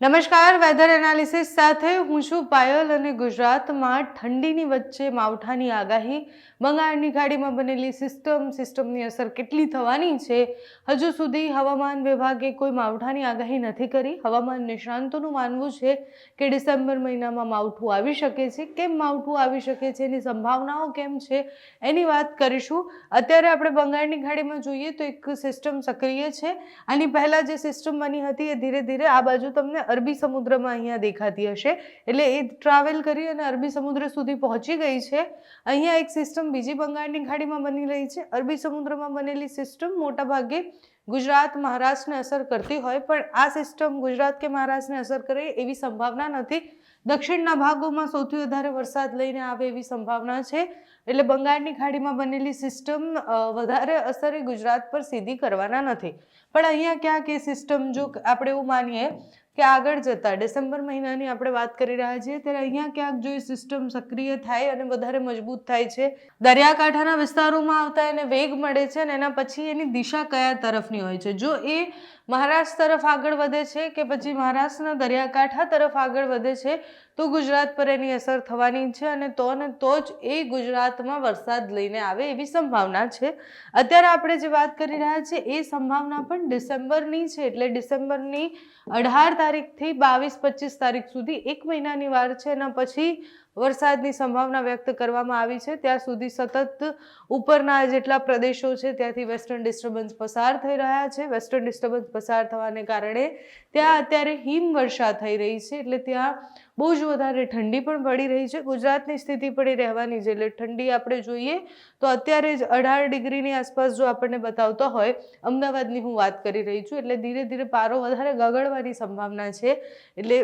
નમસ્કાર weather analysis સાથે હું છું પાયલ અને ગુજરાતમાં ઠંડીની વચ્ચે માવઠાની આગાહી. બંગાળની ખાડીમાં બનેલી સિસ્ટમ સિસ્ટમની અસર કેટલી થવાની છે? હજુ સુધી હવામાન વિભાગે કોઈ માવઠાની આગાહી નથી કરી. હવામાન નિષ્ણાંતોનું માનવું છે કે ડિસેમ્બર મહિનામાં માવઠું આવી શકે છે. કેમ માવઠું આવી શકે છે? એની સંભાવનાઓ કેમ છે? એની વાત કરીશું. અત્યારે આપણે બંગાળની ખાડીમાં જોઈએ તો એક સિસ્ટમ સક્રિય છે. આની પહેલાં જે સિસ્ટમ બની હતી એ ધીરે ધીરે આ બાજુ તમને અરબી સમુદ્રમાં અહીંયા દેખાતી હશે. એટલે એ ટ્રાવેલ કરી અને અરબી સમુદ્ર સુધી પહોંચી ગઈ છે. અહીંયા એક સિસ્ટમ બીજી બંગાળની ખાડીમાં બની રહી છે. અરબી સમુદ્રમાં બનેલી સિસ્ટમ મોટાભાગે ગુજરાત, મહારાષ્ટ્રને અસર કરતી હોય, પણ આ સિસ્ટમ ગુજરાત કે મહારાષ્ટ્રને અસર કરે એવી સંભાવના નથી. દક્ષિણના ભાગોમાં સૌથી વધારે વરસાદ લઈને આવે એવી સંભાવના છે. એટલે બંગાળની ખાડીમાં બનેલી સિસ્ટમ વધારે અસર ગુજરાત પર સીધી કરવાના નથી. પણ અહીંયા ક્યાંક એ સિસ્ટમ જો આપણે એવું માનીએ કે આગળ જતા. ડિસેમ્બર મહિનાની આપણે વાત કરી રહ્યા છીએ, ત્યારે અહીંયા ક્યાંક જો એ સિસ્ટમ સક્રિય થાય અને વધારે મજબૂત થાય છે, દરિયાકાંઠાના વિસ્તારોમાં આવતા એને વેગ મળે છે અને એના પછી એની દિશા કયા તરફની હોય છે. જો એ મહારાષ્ટ્ર તરફ આગળ વધે છે કે પછી મહારાષ્ટ્રના દરિયાકાંઠા તરફ આગળ વધે છે, તો ગુજરાત પર એની અસર થવાની છે અને તો ને તો જ એ ગુજરાતમાં વરસાદ લઈને આવે એવી સંભાવના છે. અત્યારે આપણે જે વાત કરી રહ્યા છીએ, એ સંભાવના પણ ડિસેમ્બરની છે. એટલે ડિસેમ્બરની અઢાર તારીખથી બાવીસ પચીસ તારીખ સુધી એક મહિનાની વાર છે. એના પછી વરસાદની સંભાવના વ્યક્ત કરવામાં આવી છે. ત્યાં સુધી સતત ઉપરના જેટલા પ્રદેશો છે, ત્યાંથી વેસ્ટર્ન ડિસ્ટર્બન્સ પસાર થઈ રહ્યા છે. વેસ્ટર્ન ડિસ્ટર્બન્સ પસાર થવાને કારણે ત્યાં અત્યારે હિમવર્ષા થઈ રહી છે, એટલે ત્યાં બહુ જ વધારે ઠંડી પણ પડી રહી છે. ગુજરાતની સ્થિતિ પણ એ રહેવાની છે, એટલે ઠંડી આપણે જોઈએ તો અત્યારે જ અઢાર ડિગ્રીની આસપાસ જો આપણને બતાવતો હોય, અમદાવાદની હું વાત કરી રહી છું, એટલે ધીરે ધીરે પારો વધારે ગગડવાની સંભાવના છે. એટલે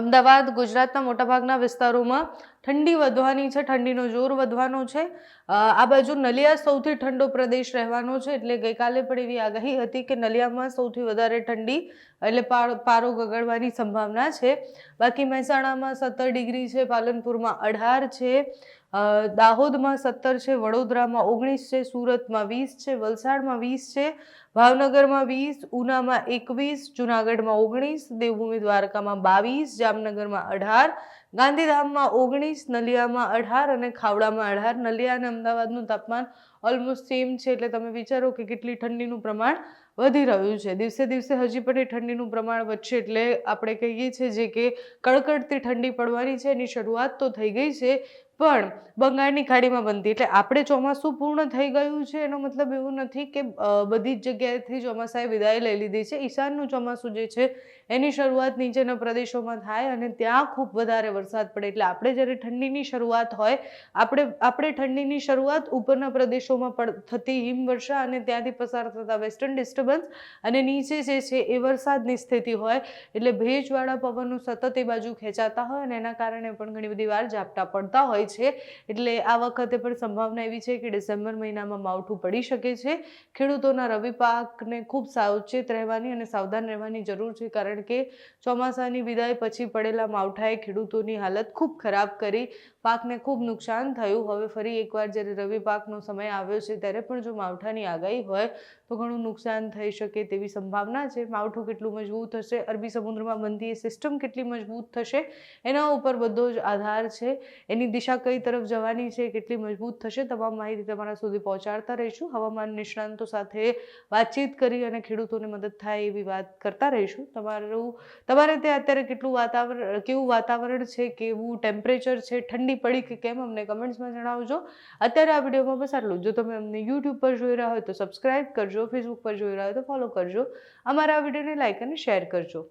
અમદાવાદ, ગુજરાતના મોટાભાગના વિસ્તારોમાં ઠંડી વધવાની છે, ઠંડીનો જોર વધવાનો છે. આ બાજુ નલિયા સૌથી ઠંડો પ્રદેશ રહેવાનો છે, એટલે ગઈકાલે પણ એવી આગાહી હતી કે નલિયામાં સૌથી વધારે ઠંડી એટલે પારો ગગડવાની સંભાવના છે. બાકી મહેસાણામાં સત્તર ડિગ્રી છે, પાલનપુરમાં અઢાર છે. દાહોદમાં સત્તર છે, વડોદરામાં ઓગણીસ છે, સુરતમાં વીસ છે, વલસાડમાં વીસ છે, ભાવનગરમાં વીસ, ઉનામાં એકવીસ, જુનાગઢમાં ઓગણીસ, દેવભૂમિ દ્વારકામાં બાવીસ, જામનગરમાં અઢાર ગાંધીધામમાં ઓગણીસ, નલિયામાં અઢાર અને ખાવડામાં અઢાર. નલિયા અને અમદાવાદનું તાપમાન ઓલમોસ્ટ સેમ છે એટલે તમે વિચારો કે કેટલી ઠંડીનું પ્રમાણ વધી રહ્યું છે. દિવસે દિવસે હજી પણ એ ઠંડીનું પ્રમાણ વધશે એટલે આપણે કહીએ છીએ જે કે કડકડતી ઠંડી પડવાની છે, એની શરૂઆત તો થઈ ગઈ છે, પણ બંગાળની ખાડીમાં બનતી. એટલે આપણે ચોમાસું પૂર્ણ થઈ ગયું છે, એનો મતલબ એવું નથી કે બધી જ જગ્યાએથી ચોમાસાએ વિદાય લઈ લીધી છે. ઈશાનનું ચોમાસું જે છે, એની શરૂઆત નીચેના પ્રદેશોમાં થાય અને ત્યાં ખૂબ વધારે વરસાદ પડે એટલે આપણે જ્યારે ઠંડીની શરૂઆત હોય, આપણે આપણે ઠંડીની શરૂઆત ઉપરના પ્રદેશોમાં થતી હિમવર્ષા અને ત્યાંથી પસાર થતા વેસ્ટર્ન ડિસ્ટર્બન્સ અને નીચે જે છે એ વરસાદની સ્થિતિ હોય, એટલે ભેજવાળા પવનો સતત એ બાજુ ખેંચાતા હોય અને એના કારણે પણ ઘણી બધી વાર ઝાપટા પડતા હોય છે. એટલે આ વખતે પણ સંભાવના એવી છે કે ડિસેમ્બર મહિનામાં માવઠું પડી શકે છે. ખેડૂતોના રવિ પાકને ખૂબ સાવચેત રહેવાની અને સાવધાન રહેવાની જરૂર છે, કારણ કે ચોમાસાની વિદાય પછી પડેલા માવઠાએ ખેડૂતોની હાલત ખૂબ ખરાબ કરી. પાકને ખૂબ નુકસાન થયું. હવે ફરી એકવાર જ્યારે રવિ પાકનો સમય આવ્યો છે ત્યારે પણ જો માવઠાની આગાહી હોય તો ઘણું નુકસાન થઈ શકે તેવી સંભાવના છે. માવઠું કેટલું મજબૂત થશે? અરબી સમુદ્રમાં બનતી એ સિસ્ટમ કેટલી મજબૂત થશે? એના ઉપર બધો જ આધાર છે. એની દિશા કઈ તરફ જવાની છે? કેટલી મજબૂત થશે? તમામ માહિતી તમારા સુધી પહોંચાડતા રહીશું. હવામાન નિષ્ણાંતો સાથે વાતચીત કરી અને ખેડૂતોને મદદ થાય એવી વાત કરતા રહીશું. તમારું, તમારે ત્યાં અત્યારે કેટલું વાતાવરણ, કેવું વાતાવરણ છે કેવું ટેમ્પરેચર છે, ઠંડી પડી કે કેમ અમને કમેન્ટ્સમાં જણાવજો. અત્યારે આ વિડીયોમાં બસ આટલું જો. તમે અમને યુટ્યુબ પર જોઈ રહ્યા હોય તો સબસ્ક્રાઇબ કરજો ફેસબુક પર જોઈ રહ્યા હોય તો ફોલો કરજો. અમારા આ વિડીયોને લાઇક અને શેર કરજો.